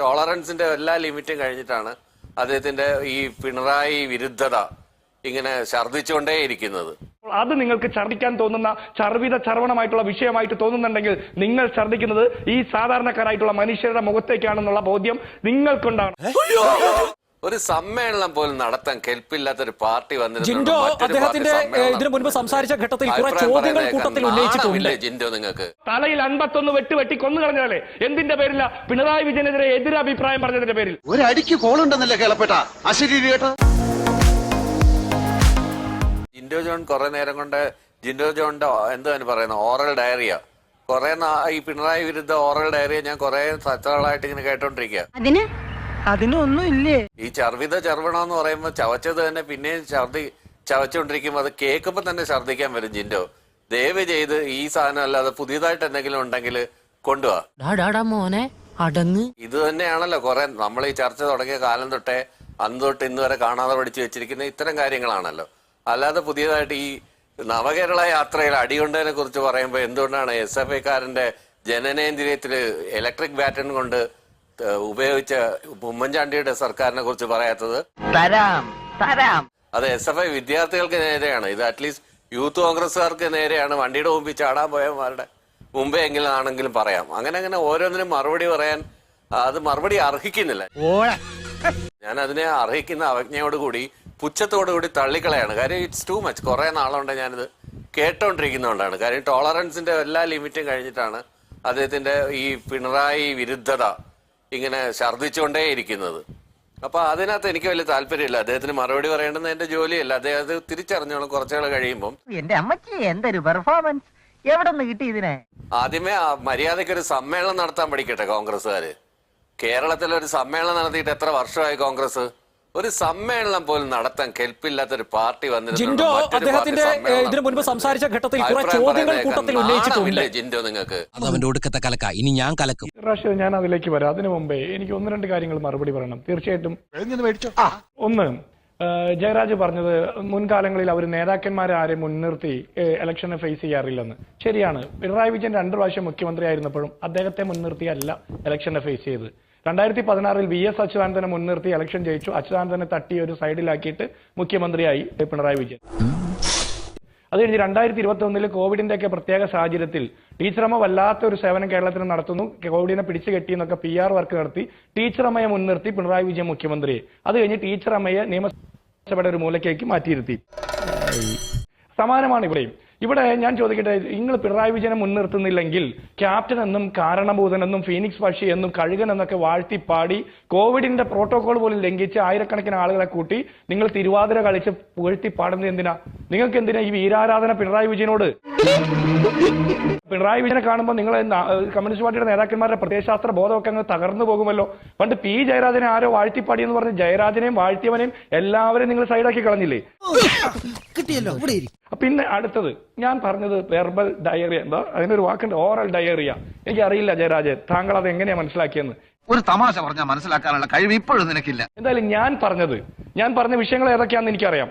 ടോളറൻസിന്റെ എല്ലാ ലിമിറ്റും കഴിഞ്ഞിട്ടാണ് അദ്ദേഹത്തിന്റെ ഈ പിണറായി വിരുദ്ധത ഇങ്ങനെ ഛർദ്ദിച്ചുകൊണ്ടേയിരിക്കുന്നത് അത് നിങ്ങൾക്ക് ഛർദ്ദിക്കാൻ തോന്നുന്ന ചർവിത ചർവണമായിട്ടുള്ള വിഷയമായിട്ട് തോന്നുന്നുണ്ടെങ്കിൽ നിങ്ങൾ ഛർദ്ദിക്കുന്നത് ഈ സാധാരണക്കാരായിട്ടുള്ള മനുഷ്യരുടെ മുഖത്തേക്കാണെന്നുള്ള ബോധ്യം നിങ്ങൾക്കുണ്ടാകണം ഒരു സമ്മേളനം പോലും നടത്താൻ കെൽപ്പില്ലാത്ത ഒരു പാർട്ടി ജിൻഡോ അദ്ദേഹത്തിന്റെ ഇതിനു മുൻപ് സംസാരിച്ച ഘട്ടത്തിൽ കുറെ ചോദ്യങ്ങൾ കൂട്ടത്തിൽ ഉന്നയിച്ചിട്ടുണ്ട് ജിൻഡോ നിങ്ങൾക്ക്? തലയിൽ അൻപത്തൊന്ന് വെട്ട് വെട്ടി കൊന്നു കളഞ്ഞാലേ? എന്തിന്റെ പേരില? പിണറായി വിജയനെതിരെ എതിരഭിപ്രായം പറഞ്ഞതിന്റെ പേരിൽ. ഒരടിക്ക് കോളുണ്ടെന്നല്ലേ കേളപ്പെട്ട? അശരീരി കേട്ടോ ജിൻഡോ ജോൺ കുറെ നേരം കൊണ്ട് ജിൻഡോ ജോണിന്റെ എന്താണ് പറയുന്നത് ഓറൽ ഡയറിയ. കൊറേ ഈ പിണറായി വിരുദ്ധ ഓറൽ ഡയറിയ ഞാൻ കൊറേ സത്തകളായിട്ട് ഇങ്ങനെ കേട്ടോണ്ടിരിക്കുക അതിന് അതിനൊന്നും ഇല്ലേ ഈ ചർവിത ചർവണം എന്ന് പറയുമ്പോൾ ചവച്ചത് തന്നെ പിന്നെയും ഛർദി ചവച്ചുകൊണ്ടിരിക്കുമ്പോൾ അത് കേൾക്കുമ്പോൾ തന്നെ ഛർദിക്കാൻ വരും ജിൻഡോ. ദയവ് ചെയ്ത് ഈ സാധനം അല്ലാതെ പുതിയതായിട്ട് എന്തെങ്കിലും ഉണ്ടെങ്കിൽ കൊണ്ടുപോവാ മോനെ അടങ്ങ്. ഇത് തന്നെയാണല്ലോ കുറെ നമ്മൾ ഈ ചർച്ച തുടങ്ങിയ കാലം തൊട്ടേ അന്ന് തൊട്ട് ഇന്ന് വരെ കാണാതെ പഠിച്ചു വെച്ചിരിക്കുന്ന ഇത്തരം കാര്യങ്ങളാണല്ലോ. അല്ലാതെ പുതിയതായിട്ട് ഈ നവകേരള യാത്രയിൽ അടികൊണ്ടതിനെ കുറിച്ച് പറയുമ്പോൾ എന്തുകൊണ്ടാണ് എസ് എഫ് ഐക്കാരന്റെ ജനനേന്ദ്രിയത്തിൽ ഇലക്ട്രിക് ബാറ്റൺ കൊണ്ട് ഉപയോഗിച്ച ഉമ്മൻചാണ്ടിയുടെ സർക്കാരിനെ കുറിച്ച് പറയാത്തത്? തരാം തരാം. അത് എസ് എഫ് ഐ വിദ്യാർത്ഥികൾക്ക് നേരെയാണ്. ഇത് അറ്റ്ലീസ്റ്റ് യൂത്ത് കോൺഗ്രസ്സുകാർക്ക് നേരെയാണ്. വണ്ടിയുടെ മുമ്പിൽ ചാടാൻ പോയവരുടെ മുമ്പേ എങ്കിലും ആണെങ്കിലും പറയാം. അങ്ങനെ അങ്ങനെ ഓരോന്നിനും മറുപടി പറയാൻ അത് മറുപടി അർഹിക്കുന്നില്ല. ഞാൻ അതിനെ അർഹിക്കുന്ന അവജ്ഞയോടുകൂടി പുച്ഛത്തോടുകൂടി തള്ളിക്കളയാണ്. കാര്യം ഇറ്റ്സ് ടു മച്ച് കുറെ നാളുകൊണ്ട് ഞാനിത് കേട്ടോണ്ടിരിക്കുന്നതുകൊണ്ടാണ് കാര്യം ടോളറൻസിന്റെ എല്ലാ ലിമിറ്റും കഴിഞ്ഞിട്ടാണ് അദ്ദേഹത്തിന്റെ ഈ പിണറായി വിരുദ്ധത ഇങ്ങനെ ഛർദ്ദിച്ചുകൊണ്ടേയിരിക്കുന്നത് അപ്പൊ അതിനകത്ത് എനിക്ക് വലിയ താല്പര്യമില്ല. അദ്ദേഹത്തിന് മറുപടി പറയേണ്ടത് എന്റെ ജോലിയല്ല. അദ്ദേഹം അത് തിരിച്ചറിഞ്ഞോളും കുറച്ചുകൾ കഴിയുമ്പോൾ എന്റെ അമ്മച്ചി എന്തൊരു പെർഫോമൻസ് എവിടെ നിന്ന് കിട്ടി ഇതിനെ? ആദ്യമേ ആ മര്യാദയ്ക്ക് ഒരു സമ്മേളനം നടത്താൻ പഠിക്കട്ടെ കോൺഗ്രസ്സുകാര്. കേരളത്തിൽ ഒരു സമ്മേളനം നടത്തിയിട്ട് എത്ര വർഷമായി കോൺഗ്രസ് ഒരു സമ്മേളനം പോലും നടത്താൻ കെൽപ്പില്ലാത്ത ഒരു പാർട്ടി വന്നിരുന്നു. ജിൻഡോ അദ്ദേഹത്തിന്റെ ഇതിനു മുൻപ് സംസാരിച്ച ഘട്ടത്തിൽ കുറെ ചോദ്യങ്ങൾ കൂട്ടത്തിൽ ഉന്നയിച്ചിട്ടുണ്ട് ജിൻഡോ നിങ്ങൾക്ക്? അത് അവന്റെ ഒടുക്കത്തെ കലക്ക. ഇനി ഞാൻ കലക്കും. റാഷിദ് ഞാൻ അതിലേക്ക് വരാം. അതിനു മുമ്പേ എനിക്ക് ഒന്ന് രണ്ട് കാര്യങ്ങൾ മറുപടി പറയണം. തീർച്ചയായിട്ടും ഒന്ന് ജയരാജ് പറഞ്ഞത് മുൻകാലങ്ങളിൽ അവർ നേതാക്കന്മാരെ ആരെ മുൻനിർത്തി ഇലക്ഷനെ ഫേസ് ചെയ്യാറില്ലെന്ന്. ശരിയാണ്. പിണറായി വിജയൻ രണ്ടു പ്രാവശ്യം മുഖ്യമന്ത്രി ആയിരുന്നപ്പോഴും അദ്ദേഹത്തെ മുൻനിർത്തിയല്ല ഇലക്ഷനെ ഫേസ് ചെയ്തത് രണ്ടായിരത്തി പതിനാറിൽ വി എസ് അച്യുതാനന്ദനെ മുൻനിർത്തി ഇലക്ഷൻ ജയിച്ചു. അച്യുതാനന്ദനെ തട്ടി ഒരു സൈഡിലാക്കിയിട്ട് മുഖ്യമന്ത്രിയായി പിണറായി വിജയൻ. അത് കഴിഞ്ഞ് രണ്ടായിരത്തി ഇരുപത്തി ഒന്നിൽ കോവിഡിന്റെ ഒക്കെ പ്രത്യേക സാഹചര്യത്തിൽ ടീച്ചറമ്മ വല്ലാത്ത ഒരു സേവനം കേരളത്തിന് നടത്തുന്നു. കോവിഡിനെ പിടിച്ചു കെട്ടി എന്നൊക്കെ പി ആർ വർക്ക് നടത്തി ടീച്ചറമ്മയെ മുൻനിർത്തി പിണറായി വിജയൻ മുഖ്യമന്ത്രിയെ അത് കഴിഞ്ഞ് ടീച്ചറമ്മയെ നിയമസഭയുടെ ഒരു മൂലക്കേക്ക് മാറ്റിയിരുത്തി. സമാനമാണ് ഇവിടെയും. ഇവിടെ ഞാൻ ചോദിക്കട്ടെ നിങ്ങൾ പിണറായി വിജയനെ മുൻനിർത്തുന്നില്ലെങ്കിൽ ക്യാപ്റ്റൻ എന്നും കാരണഭൂതൻ എന്നും ഫീനിക്സ് പക്ഷി എന്നും കഴുകൻ എന്നൊക്കെ വാഴ്ത്തി പാടി കോവിഡിന്റെ പ്രോട്ടോകോൾ പോലും ലംഘിച്ച് ആയിരക്കണക്കിന് ആളുകളെ കൂട്ടി നിങ്ങൾ തിരുവാതിര കളിച്ച് പുകഴ്ത്തി പാടുന്നത് എന്തിനാ? നിങ്ങൾക്ക് എന്തിനാ ഈ വീരാരാധന പിണറായി വിജയനോട്? പിണറായി വിജയനെ കാണുമ്പോൾ നിങ്ങൾ കമ്മ്യൂണിസ്റ്റ് പാർട്ടിയുടെ നേതാക്കന്മാരുടെ പ്രത്യയശാസ്ത്ര ബോധമൊക്കെ അങ്ങ് തകർന്നു പോകുമല്ലോ. പണ്ട് പി ജയരാജനെ ആരോ വാഴ്ത്തിപ്പാടി എന്ന് പറഞ്ഞ് ജയരാജനെയും വാഴ്ത്തിയവനെയും എല്ലാവരെയും നിങ്ങൾ സൈഡാക്കി കളഞ്ഞില്ലേ? കിട്ടിയല്ലോ ഇവിടെ പിന്നെ അടുത്തത് ഞാൻ പറഞ്ഞത് വെർബൽ ഡയറിയ എന്താ? അതിനൊരു വാക്കുണ്ട് ഓറൽ ഡയറിയ എനിക്ക് അറിയില്ല ജയരാജൻ താങ്കൾ അത് എങ്ങനെയാ മനസ്സിലാക്കിയെന്ന്. ഒരു തമാശ പറഞ്ഞാൽ മനസ്സിലാക്കാനുള്ള കഴിവ് ഇപ്പോഴും നിനക്കില്ല. എന്തായാലും ഞാൻ പറഞ്ഞത് ഞാൻ പറഞ്ഞ വിഷയങ്ങൾ ഏതൊക്കെയാണെന്ന് എനിക്കറിയാം.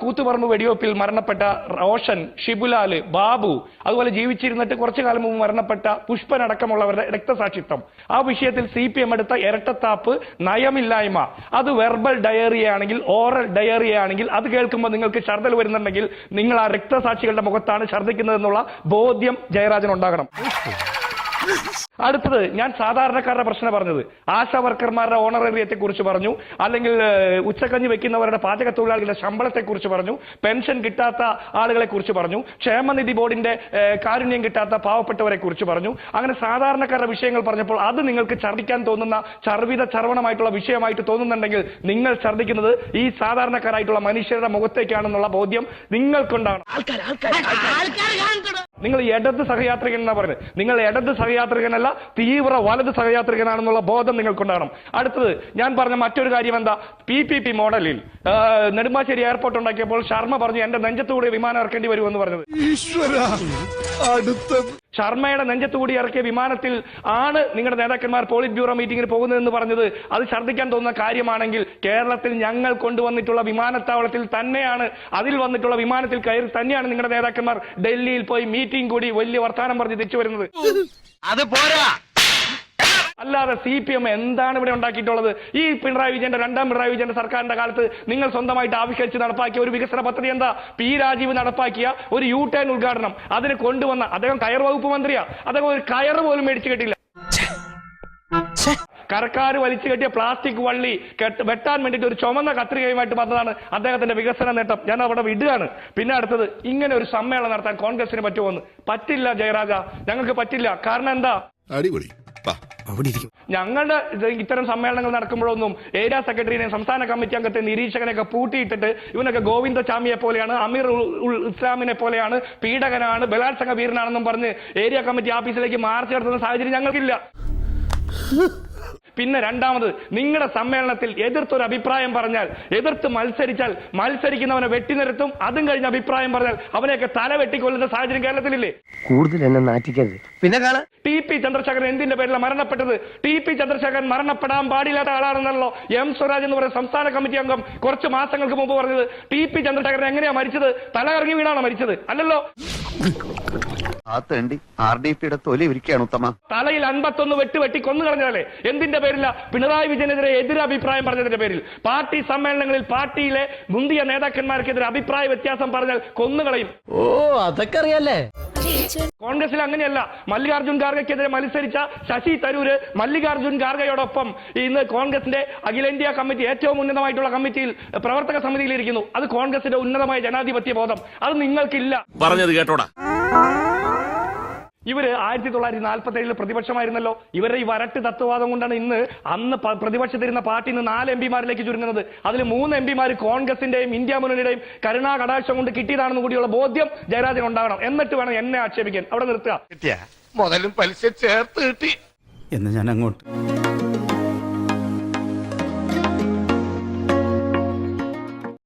കൂത്തുപറമ്പ് വെടിവെപ്പിൽ മരണപ്പെട്ട റോഷൻ ഷിബുലാൽ ബാബു അതുപോലെ ജീവിച്ചിരുന്നിട്ട് കുറച്ചു കാലം മുമ്പ് മരണപ്പെട്ട പുഷ്പൻ അടക്കമുള്ളവരുടെ രക്തസാക്ഷിത്വം. ആ വിഷയത്തിൽ സി പി എം എടുത്ത ഇരട്ടത്താപ്പ് നയമില്ലായ്മ. അത് വെർബൽ ഡയറിയ ആണെങ്കിൽ ഓറൽ ഡയറിയ ആണെങ്കിൽ അത് കേൾക്കുമ്പോൾ നിങ്ങൾക്ക് ഛർദൽ വരുന്നുണ്ടെങ്കിൽ നിങ്ങൾ ആ രക്തസാക്ഷികളുടെ മുഖത്താണ് ഛർദ്ദിക്കുന്നതെന്നുള്ള ബോധ്യം ജയരാജൻ ഉണ്ടാകണം അടുത്തത് ഞാൻ സാധാരണക്കാരുടെ പ്രശ്നം പറഞ്ഞത്. ആശാ വർക്കർമാരുടെ ഓണറേറിയത്തെ കുറിച്ച് പറഞ്ഞു. അല്ലെങ്കിൽ ഉച്ചക്കഞ്ഞി വെക്കുന്നവരുടെ പാചക തൊഴിലാളികളുടെ ശമ്പളത്തെ കുറിച്ച് പറഞ്ഞു. പെൻഷൻ കിട്ടാത്ത ആളുകളെ കുറിച്ച് പറഞ്ഞു. ക്ഷേമനിധി ബോർഡിന്റെ കാരുണ്യം കിട്ടാത്ത പാവപ്പെട്ടവരെ കുറിച്ച് പറഞ്ഞു. അങ്ങനെ സാധാരണക്കാരുടെ വിഷയങ്ങൾ പറഞ്ഞപ്പോൾ അത് നിങ്ങൾക്ക് ഛർദ്ദിക്കാൻ തോന്നുന്ന ചർവിത ചർവണമായിട്ടുള്ള വിഷയമായിട്ട് തോന്നുന്നുണ്ടെങ്കിൽ നിങ്ങൾ ഛർദ്ദിക്കുന്നത് ഈ സാധാരണക്കാരായിട്ടുള്ള മനുഷ്യരുടെ മുഖത്തേക്കാണെന്നുള്ള ബോധ്യം നിങ്ങൾക്കുണ്ടാകണം നിങ്ങൾ ഇടത് സഹയാത്രികൻ എന്നാ പറയുന്നത്. നിങ്ങൾ ഇടത് സഹയാത്രികനല്ല തീവ്ര വലത് സഹയാത്രികനാണെന്നുള്ള ബോധം നിങ്ങൾക്കുണ്ടാകണം. അടുത്തത് ഞാൻ പറഞ്ഞ മറ്റൊരു കാര്യം എന്താ? പി പി പി മോഡലിൽ നെടുമ്പാശ്ശേരി എയർപോർട്ട് ഉണ്ടാക്കിയപ്പോൾ ശർമ്മ പറഞ്ഞു എന്റെ നെഞ്ചത്തുകൂടി വിമാനം ഇറക്കേണ്ടി വരുമെന്ന് പറഞ്ഞത്. ശർമ്മയുടെ നെഞ്ചത്തുകൂടി ഇറക്കിയ വിമാനത്തിൽ ആണ് നിങ്ങളുടെ നേതാക്കന്മാർ പോളിറ്റ് ബ്യൂറോ മീറ്റിംഗിന് പോകുന്നതെന്ന് പറഞ്ഞത്. അത് ഛർദ്ദിക്കാൻ തോന്നുന്ന കാര്യമാണെങ്കിൽ കേരളത്തിൽ ഞങ്ങൾ കൊണ്ടുവന്നിട്ടുള്ള വിമാനത്താവളത്തിൽ തന്നെയാണ് അതിൽ വന്നിട്ടുള്ള വിമാനത്തിൽ കയറി തന്നെയാണ് നിങ്ങളുടെ നേതാക്കന്മാർ ഡൽഹിയിൽ പോയി മീറ്റിംഗ് കൂടി വലിയ വർത്തമാനം പറഞ്ഞ് തിരിച്ചു വരുന്നത്. അത് പോരാ. അല്ലാതെ സി പി എം എന്താണ് ഇവിടെ ഉണ്ടാക്കിയിട്ടുള്ളത്? ഈ പിണറായി വിജയന്റെ രണ്ടാം പിണറായി വിജയന്റെ സർക്കാരിന്റെ കാലത്ത് നിങ്ങൾ സ്വന്തമായിട്ട് ആവിഷ്കരിച്ച് നടപ്പാക്കിയ ഒരു വികസന പദ്ധതി എന്താ? പി രാജീവ് നടപ്പാക്കിയ ഒരു യു ടേൺ ഉദ്ഘാടനം. അതിന് കൊണ്ടുവന്ന അദ്ദേഹം കയർ വകുപ്പ് മന്ത്രിയാ. അദ്ദേഹം ഒരു കയർ പോലും മേടിച്ചു കിട്ടില്ല. കരക്കാർ വലിച്ചു കെട്ടിയ പ്ലാസ്റ്റിക് വള്ളി കെട്ട് വെട്ടാൻ വേണ്ടിയിട്ട് ഒരു ചുമന്ന കത്രികയുമായിട്ട് വന്നതാണ് അദ്ദേഹത്തിന്റെ വികസന നേട്ടം. ഞാൻ അവിടെ വിടുകയാണ്. പിന്നെ അടുത്തത് ഇങ്ങനെ ഒരു സമ്മേളനം നടത്താൻ കോൺഗ്രസിന് പറ്റുമോന്ന് പറ്റില്ല ജയരാജ. ഞങ്ങൾക്ക് പറ്റില്ല. കാരണം എന്താ? അടിപൊളി. അവിടെ ഇരിക്കും ഞങ്ങളുടെ ഇത്തരം സമ്മേളനങ്ങൾ നടക്കുമ്പോഴൊന്നും ഏരിയ സെക്രട്ടറിനെ സംസ്ഥാന കമ്മിറ്റി അംഗത്തെ നിരീക്ഷകനെയൊക്കെ പൂട്ടിയിട്ടിട്ട് ഇവനൊക്കെ ഗോവിന്ദചാമിയെ പോലെയാണ് അമീർ ഉൽ- ഉൽ ഇസ്ലാമിനെ പോലെയാണ് പീഡകനാണ് ബലാത്സംഗ വീരനാണെന്നും പറഞ്ഞ് ഏരിയ കമ്മിറ്റി ഓഫീസിലേക്ക് മാർച്ച് നടത്തുന്ന സാഹചര്യം ഞങ്ങൾക്കില്ല. പിന്നെ രണ്ടാമത് നിങ്ങളുടെ സമ്മേളനത്തിൽ എതിർത്തൊരു അഭിപ്രായം പറഞ്ഞാൽ എതിർത്ത് മത്സരിച്ചാൽ മത്സരിക്കുന്നവനെ വെട്ടിനിരത്തും അതും കഴിഞ്ഞ അഭിപ്രായം പറഞ്ഞാൽ അവനെയൊക്കെ തല വെട്ടിക്കൊല്ലുന്ന സാഹചര്യം കേരളത്തിലില്ലേ? കൂടുതൽ എന്നെ നാറ്റിക്കരുത്. പിന്നെ കാണാ ടി പി ചന്ദ്രശേഖരൻ എന്തിന്റെ പേരിലാണ് മരണപ്പെട്ടത്? ടി പി ചന്ദ്രശേഖരൻ മരണപ്പെടാൻ പാടില്ലാത്ത ആളാണെന്നല്ലോ എം സ്വരാജ് എന്ന് പറയുന്ന സംസ്ഥാന കമ്മിറ്റി അംഗം കുറച്ച് മാസങ്ങൾക്ക് മുമ്പ് പറഞ്ഞത്. ടി പി ചന്ദ്രശേഖരൻ എങ്ങനെയാ മരിച്ചത്? തല ഇറങ്ങി വീണാണോ മരിച്ചത്? അല്ലല്ലോ. ആ തേണ്ടി ആർ ഡി പിയുടെ തൊലി ഇരിക്കുകയാണ് ഉത്തമ. തലയിൽ അൻപത്തൊന്ന് വെട്ട് വെട്ടി കൊന്നു കളഞ്ഞാലേ എന്തിന്റെ പേരില? പിണറായി വിജയനെതിരെ എതിരഭിപ്രായം പറഞ്ഞതിന്റെ പേരിൽ. പാർട്ടി സമ്മേളനങ്ങളിൽ പാർട്ടിയിലെ മുന്തിയ നേതാക്കന്മാർക്കെതിരെ അഭിപ്രായ വ്യത്യാസം പറഞ്ഞാൽ കൊന്നുകളയും ഓ അതൊക്കെ അറിയാലേ കോൺഗ്രസിൽ അങ്ങനെയല്ല മല്ലികാർജുൻ ഖാർഗയ്ക്കെതിരെ മത്സരിച്ച ശശി തരൂര് മല്ലികാർജുൻ ഖാർഗയോടൊപ്പം ഇന്ന് കോൺഗ്രസിന്റെ അഖിലേന്ത്യാ കമ്മിറ്റി ഏറ്റവും ഉന്നതമായിട്ടുള്ള കമ്മിറ്റിയിൽ പ്രവർത്തക സമിതിയിൽ ഇരിക്കുന്നു അത് കോൺഗ്രസിന്റെ ഉന്നതമായ ജനാധിപത്യ ബോധം അത് നിങ്ങൾക്കില്ല. പറഞ്ഞത് കേട്ടോടാ. ഇവർ ആയിരത്തി തൊള്ളായിരത്തി നാൽപ്പത്തി ഏഴിൽ പ്രതിപക്ഷമായിരുന്നല്ലോ. ഇവരുടെ ഈ വരട്ട് തത്വവാദം കൊണ്ടാണ് ഇന്ന് അന്ന് പ്രതിപക്ഷത്തിരുന്ന പാർട്ടി ഇന്ന് നാല് എം പിമാരിലേക്ക് ചുരുങ്ങുന്നത്. അതിൽ മൂന്ന് എം പിമാർ കോൺഗ്രസിന്റെയും ഇന്ത്യ മുന്നണിയുടെയും കരുണാ കടാക്ഷം കൊണ്ട് കിട്ടിയതാണെന്ന് കൂടിയുള്ള ബോധ്യം ജയരാജൻ ഉണ്ടാകണം. എന്നിട്ട് വേണം എന്നെ ആക്ഷേപിക്കാൻ. അവിടെ നിർത്തുക. മുതലും പലിശ ചേർത്ത് കിട്ടി. എന്ന് ഞാൻ അങ്ങോട്ട്